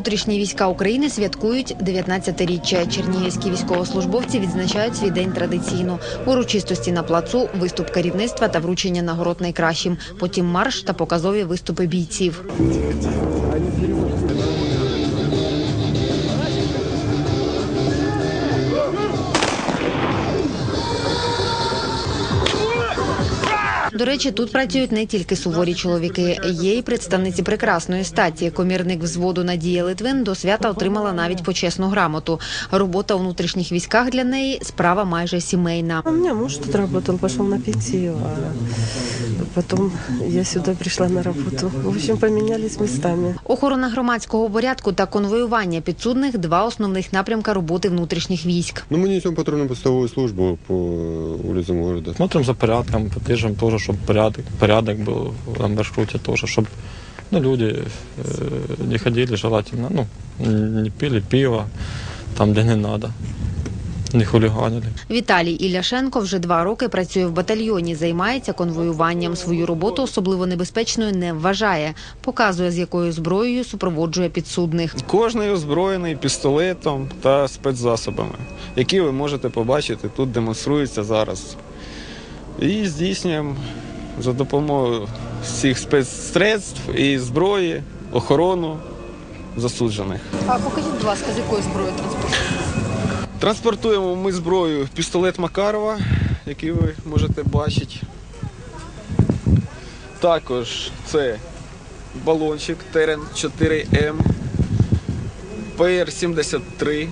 Внутрішні війська України святкують 19-річчя. Чернігівські військовослужбовці відзначають свій день традиційно. Урочистості на плацу, виступ керівництва та вручення нагород найкращим. Потім марш та показові виступи бійців. До речі, тут працюють не тільки суворі чоловіки, є й представниці прекрасної статі. Комірник взводу Надія Литвин до свята отримала навіть почесну грамоту. Робота у внутрішніх військах для неї справа майже сімейна. У меня муж тут работал, пошел на пенсию, а потом я сюда пришла на работу. В общем, поменялись местами. Охорона громадського порядку та конвоювання підсудних два основних напрямка роботи внутрішніх військ. Ну, мы несем патрульно-постовую службу по э, улицам города. Смотрим за порядком, тоже, чтобы порядок, порядок был на маршруте тоже, чтобы ну, люди э, не ходили желательно, ну, не пили пиво там, де не надо, не хулиганили. Віталій Ілляшенко вже два роки працює в батальйоні, займається конвоюванням. Свою роботу особливо небезпечною не вважає. Показує, з якою зброєю супроводжує підсудних. Кожний озброєний пістолетом та спецзасобами, які ви можете побачити тут демонструються зараз. І здійснюємо за допомогою всіх спецсредств і зброї охорону засуджених. А покажіть, будь ласка, з якою зброєю транспортуєте? Транспортуємо ми зброю пістолет Макарова, який ви можете бачити. Також це балончик Терен 4М, ПР-73,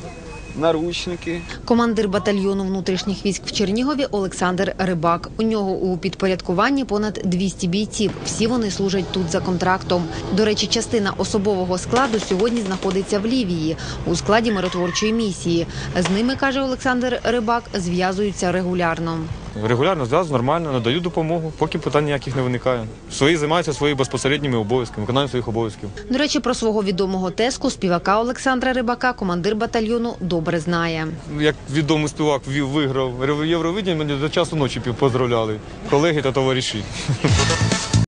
наручники. Командир батальйону внутрішніх військ в Чернігові Олександр Рибак. У нього у підпорядкуванні понад 200 бійців. Всі вони служать тут за контрактом. До речі, частина особового складу сьогодні знаходиться в Лівії у складі миротворчої місії. З ними каже Олександр Рибак, зв'язуються регулярно. Регулярно зв'язку, нормально, надаю допомогу, поки питань ніяких не виникає. Свої займаються своїми безпосередніми обов'язками, виконанням своїх обов'язків. До речі, про свого відомого теску співака Олександра Рибака командир батальйону добре знає. Як відомий співак вів- виграв Євровидіння, мене до часу ночі поздравляли колеги та товариші.